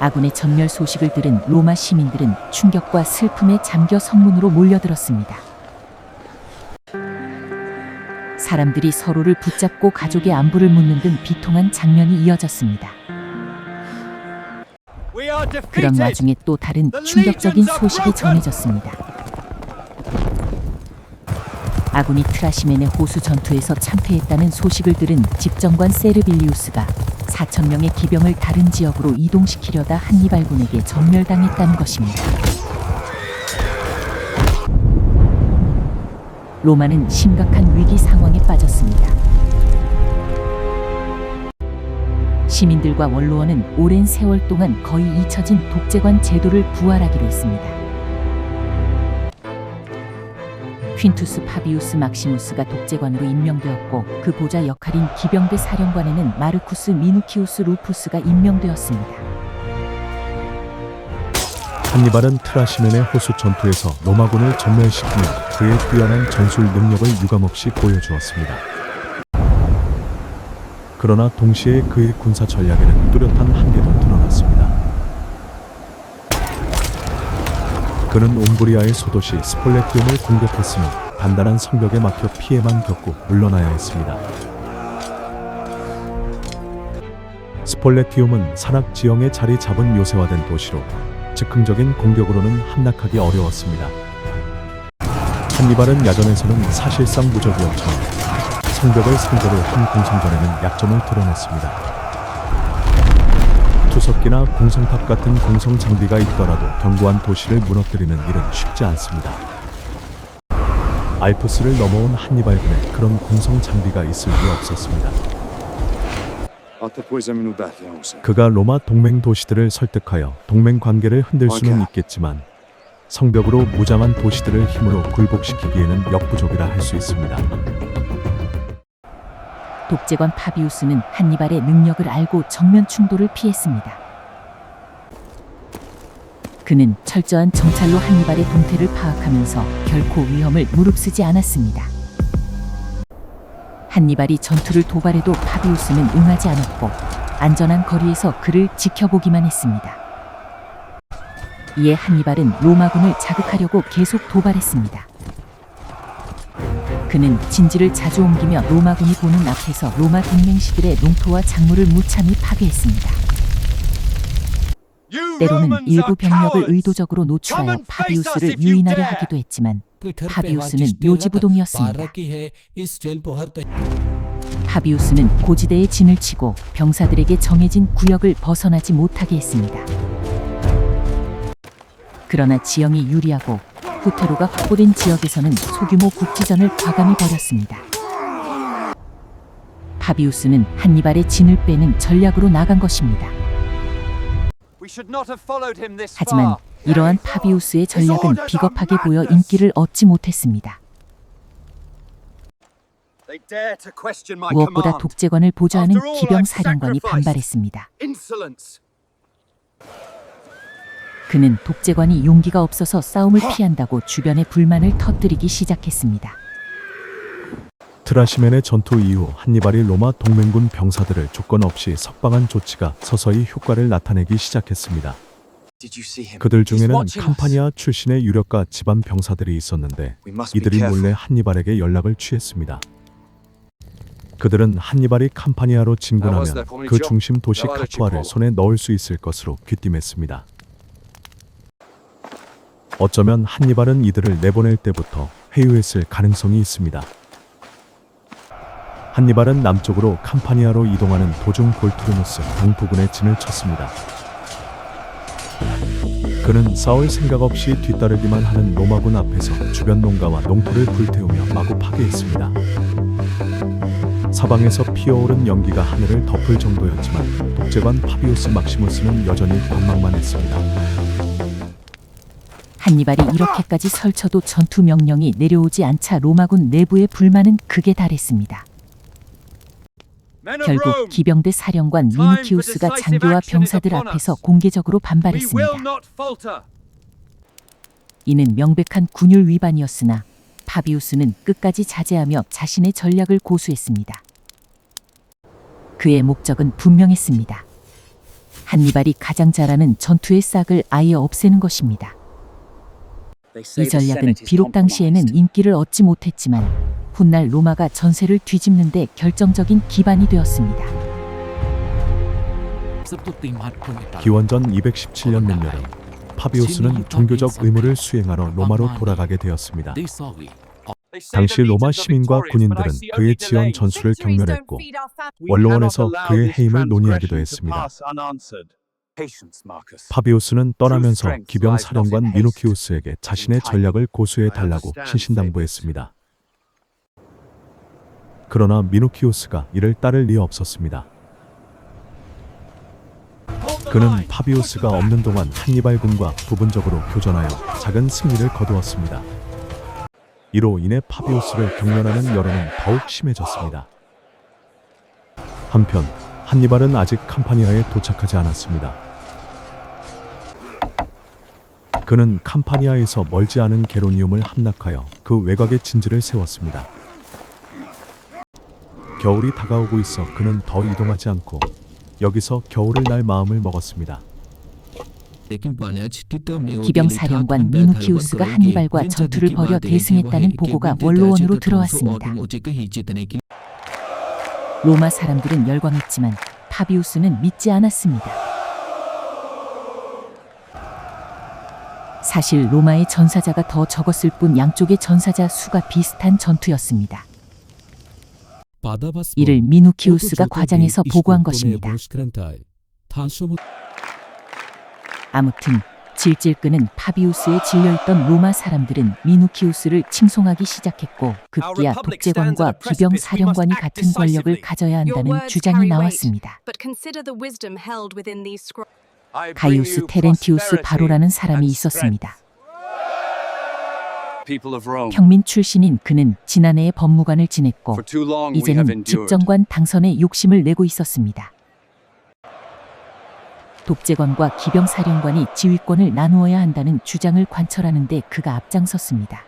아군의 전멸 소식을 들은 로마 시민들은 충격과 슬픔에 잠겨 성문으로 몰려들었습니다. 사람들이 서로를 붙잡고 가족의 안부를 묻는 등 비통한 장면이 이어졌습니다. 그런 와중에 또 다른 충격적인 소식이 전해졌습니다. 아군이 트라시멘의 호수 전투에서 참패했다는 소식을 들은 집정관 세르빌리우스가 4천 명의 기병을 다른 지역으로 이동시키려다 한니발군에게 전멸당했다는 것입니다. 로마는 심각한 위기 상황에 빠졌습니다. 시민들과 원로원은 오랜 세월 동안 거의 잊혀진 독재관 제도를 부활하기로 했습니다. 퀸투스 파비우스 막시무스가 독재관으로 임명되었고 그 보좌 역할인 기병대 사령관에는 마르쿠스 미누키우스 루푸스가 임명되었습니다. 한니발은 트라시멘의 호수 전투에서 로마군을 전멸시키며 그의 뛰어난 전술 능력을 유감없이 보여주었습니다. 그러나 동시에 그의 군사 전략에는 뚜렷한 한계도 드러났습니다. 그는 옴브리아의 소도시 스폴레티움을 공격했으며 단단한 성벽에 막혀 피해만 겪고 물러나야 했습니다. 스폴레티움은 산악 지형에 자리 잡은 요새화된 도시로 즉흥적인 공격으로는 함락하기 어려웠습니다. 한니발은 야전에서는 사실상 무적이었지만 성벽을 상대로 한 공성전에는 약점을 드러냈습니다. 투석기나 공성탑 같은 공성 장비가 있더라도 견고한 도시를 무너뜨리는 일은 쉽지 않습니다. 알프스를 넘어온 한니발군에 그런 공성 장비가 있을 리 없었습니다. 그가 로마 동맹 도시들을 설득하여 동맹 관계를 흔들 수는 있겠지만 성벽으로 무장한 도시들을 힘으로 굴복시키기에는 역부족이라 할 수 있습니다. 독재관 파비우스는 한니발의 능력을 알고 정면 충돌을 피했습니다. 그는 철저한 정찰로 한니발의 동태를 파악하면서 결코 위험을 무릅쓰지 않았습니다. 한니발이 전투를 도발해도 파비우스는 응하지 않았고 안전한 거리에서 그를 지켜보기만 했습니다. 이에 한니발은 로마군을 자극하려고 계속 도발했습니다. 그는 진지를 자주 옮기며 로마군이 보는 앞에서 로마 동맹시들의 농토와 작물을 무참히 파괴했습니다. 때로는 일부 병력을 의도적으로 노출하여 파비우스를 유인하려 하기도 했지만 파비우스는 요지부동이었습니다. 파비우스는 고지대에 진을 치고 병사들에게 정해진 구역을 벗어나지 못하게 했습니다. 그러나 지형이 유리하고 후테로가 확보된 지역에서는 소규모 국지전을 과감히 벌였습니다. 파비우스는 한니발의 진을 빼는 전략으로 나간 것입니다. 하지만 이러한 파비우스의 전략은 비겁하게 보여 인기를 얻지 못했습니다. 무엇보다 독재관을 보좌하는 기병 사령관이 반발했습니다. 그는 독재관이 용기가 없어서 싸움을 피한다고 주변의 불만을 터뜨리기 시작했습니다. 트라시멘의 전투 이후 한니발이 로마 동맹군 병사들을 조건 없이 석방한 조치가 서서히 효과를 나타내기 시작했습니다. 그들 중에는 캄파니아 출신의 유력과 집안 병사들이 있었는데 이들이 몰래 한니발에게 연락을 취했습니다. 그들은 한니발이 캄파니아로 진군하면 그 중심 도시 카투아를 손에 넣을 수 있을 것으로 귀띔했습니다. 어쩌면 한니발은 이들을 내보낼 때부터 회유했을 가능성이 있습니다. 한니발은 남쪽으로 캄파니아로 이동하는 도중 볼트르노스 동부군에 진을 쳤습니다. 그는 싸울 생각 없이 뒤따르기만 하는 로마군 앞에서 주변 농가와 농토를 불태우며 마구 파괴했습니다. 사방에서 피어오른 연기가 하늘을 덮을 정도였지만 독재관 파비우스 막시무스는 여전히 관망만 했습니다. 한니발이 이렇게까지 설쳐도 전투 명령이 내려오지 않자 로마군 내부의 불만은 극에 달했습니다. 결국 기병대 사령관 미니키우스가 장교와 병사들 앞에서 공개적으로 반발했습니다. 이는 명백한 군율 위반이었으나 파비우스는 끝까지 자제하며 자신의 전략을 고수했습니다. 그의 목적은 분명했습니다. 한니발이 가장 잘하는 전투의 싹을 아예 없애는 것입니다. 이 전략은 비록 당시에는 인기를 얻지 못했지만 훗날 로마가 전세를 뒤집는 데 결정적인 기반이 되었습니다. 기원전 217년 늦여름 파비우스는 종교적 의무를 수행하러 로마로 돌아가게 되었습니다. 당시 로마 시민과 군인들은 그의 지원 전술을 경멸했고 원로원에서 그의 해임을 논의하기도 했습니다. 파비우스는 떠나면서 기병 사령관 미노키우스에게 자신의 전략을 고수해 달라고 신신당부했습니다. 그러나 미노키우스가 이를 따를 리 없었습니다. 그는 파비우스가 없는 동안 한니발군과 부분적으로 교전하여 작은 승리를 거두었습니다. 이로 인해 파비우스를 경멸하는 여론은 더욱 심해졌습니다. 한편 한니발은 아직 캄파니아에 도착하지 않았습니다. 그는 캄파니아에서 멀지 않은 게로니움을 함락하여 그 외곽에 진지를 세웠습니다. 겨울이 다가오고 있어 그는 더 이동하지 않고 여기서 겨울을 날 마음을 먹었습니다. 기병 사령관 미누키우스가 한니발과 전투를 벌여 대승했다는 보고가 원로원으로 들어왔습니다. 로마 사람들은 열광했지만 파비우스는 믿지 않았습니다. 사실 로마의 전사자가 더 적었을 뿐 양쪽의 전사자 수가 비슷한 전투였습니다. 이를 미누키우스가 과장해서 보고한 것입니다. 아무튼 질질 끄는 파비우스에 질려있던 로마 사람들은 미누키우스를 칭송하기 시작했고 급기야 독재관과 기병 사령관이 같은 권력을 가져야 한다는 주장이 나왔습니다. 가이우스 테렌티우스 바로라는 사람이 있었습니다. 평민 출신인 그는 지난해에 법무관을 지냈고 이제는 집정관 당선에 욕심을 내고 있었습니다. 독재관과 기병사령관이 지휘권을 나누어야 한다는 주장을 관철하는데 그가 앞장섰습니다.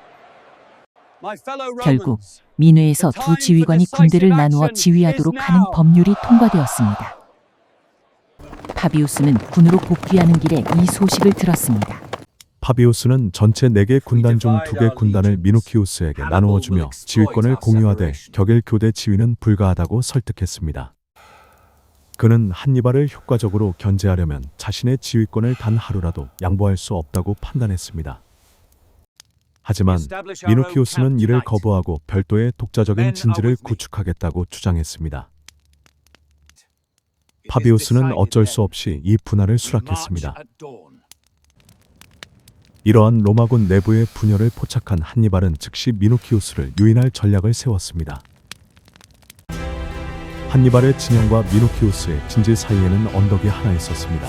결국 민회에서 두 지휘관이 군대를 나누어 지휘하도록 하는 법률이 통과되었습니다. 파비우스는 군으로 복귀하는 길에 이 소식을 들었습니다. 파비우스는 전체 4개 군단 중 2개 군단을 미누키우스에게 나누어 주며 지휘권을 공유하되 격일 교대 지휘는 불가하다고 설득했습니다. 그는 한니발을 효과적으로 견제하려면 자신의 지휘권을 단 하루라도 양보할 수 없다고 판단했습니다. 하지만 미누키우스는 이를 거부하고 별도의 독자적인 진지를 구축하겠다고 주장했습니다. 파비우스는 어쩔 수 없이 이 분할을 수락했습니다. 이러한 로마군 내부의 분열을 포착한 한니발은 즉시 미노키우스를 유인할 전략을 세웠습니다. 한니발의 진영과 미노키우스의 진지 사이에는 언덕이 하나 있었습니다.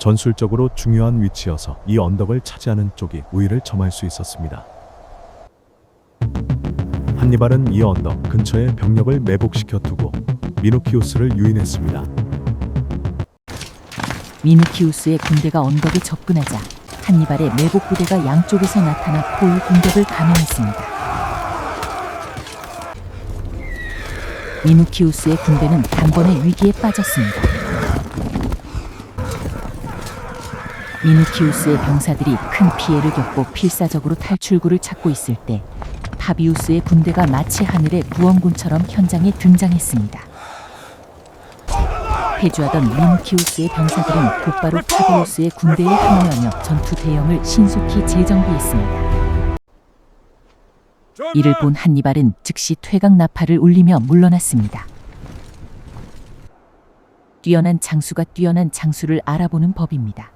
전술적으로 중요한 위치여서 이 언덕을 차지하는 쪽이 우위를 점할 수 있었습니다. 한니발은 이 언덕 근처에 병력을 매복시켜 두고 미노키우스를 유인했습니다. 미누키우스의 군대가 언덕에 접근하자 한니발의 매복 부대가 양쪽에서 나타나 포위 공격을 감행했습니다. 미누키우스의 군대는 단번에 위기에 빠졌습니다. 미누키우스의 병사들이 큰 피해를 겪고 필사적으로 탈출구를 찾고 있을 때 파비우스의 군대가 마치 하늘의 구원군처럼 현장에 등장했습니다. 해주하던 미누키우스의 병사들은 곧바로 파비우스의 군대에 합류하며 전투 대형을 신속히 재정비했습니다. 이를 본 한니발은 즉시 퇴각 나팔을 울리며 물러났습니다. 뛰어난 장수가 뛰어난 장수를 알아보는 법입니다.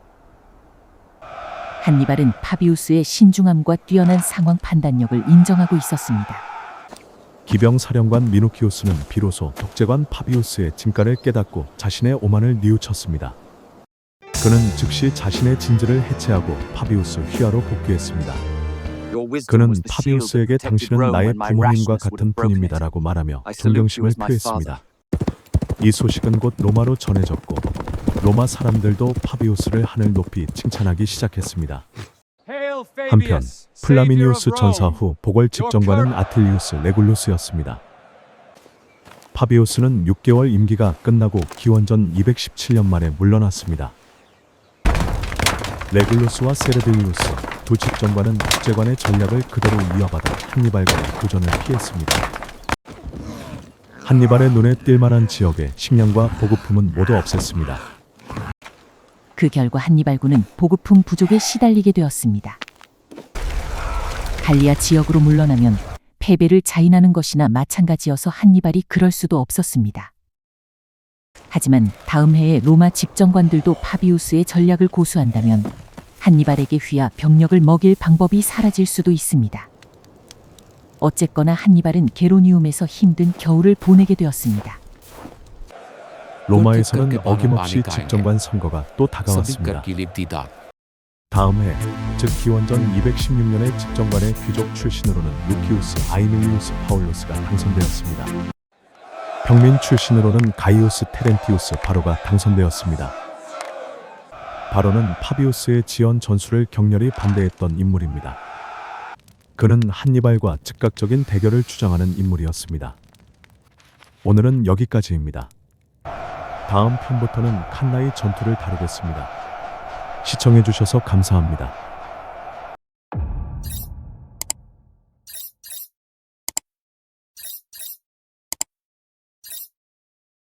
한니발은 파비우스의 신중함과 뛰어난 상황 판단력을 인정하고 있었습니다. 기병 사령관 미노키우스는 비로소 독재관 파비우스의 진가를 깨닫고 자신의 오만을 뉘우쳤습니다. 그는 즉시 자신의 진지를 해체하고 파비우스 휘하로 복귀했습니다. 그는 파비우스에게 당신은 나의 부모님과 같은 분입니다라고 말하며 존경심을 표했습니다. 이 소식은 곧 로마로 전해졌고 로마 사람들도 파비우스를 하늘 높이 칭찬하기 시작했습니다. 한편 플라미니우스 전사 후 보궐 집정관은 아틀리우스 레굴루스였습니다. 파비우스는 6개월 임기가 끝나고 기원전 217년 만에 물러났습니다. 레굴루스와 세르빌리우스 두 집정관은 국제관의 전략을 그대로 이어받아 한니발과의 도전을 피했습니다. 한니발의 눈에 띌 만한 지역에 식량과 보급품은 모두 없앴습니다. 그 결과 한니발군은 보급품 부족에 시달리게 되었습니다. 갈리아 지역으로 물러나면 패배를 자인하는 것이나 마찬가지여서 한니발이 그럴 수도 없었습니다. 하지만 다음 해에 로마 집정관들도 파비우스의 전략을 고수한다면 한니발에게 휘하 병력을 먹일 방법이 사라질 수도 있습니다. 어쨌거나 한니발은 게로니움에서 힘든 겨울을 보내게 되었습니다. 로마에서는 어김없이 집정관 선거가 또 다가왔습니다. 다음 해, 즉 기원전 216년에 집정관의 귀족 출신으로는 루키우스 아이밀리우스 파울루스가 당선되었습니다. 평민 출신으로는 가이우스 테렌티우스 바로가 당선되었습니다. 바로는 파비우스의 지연 전술을 격렬히 반대했던 인물입니다. 그는 한니발과 즉각적인 대결을 주장하는 인물이었습니다. 오늘은 여기까지입니다. 다음 편부터는 칸나이 전투를 다루겠습니다. 시청해주셔서 감사합니다.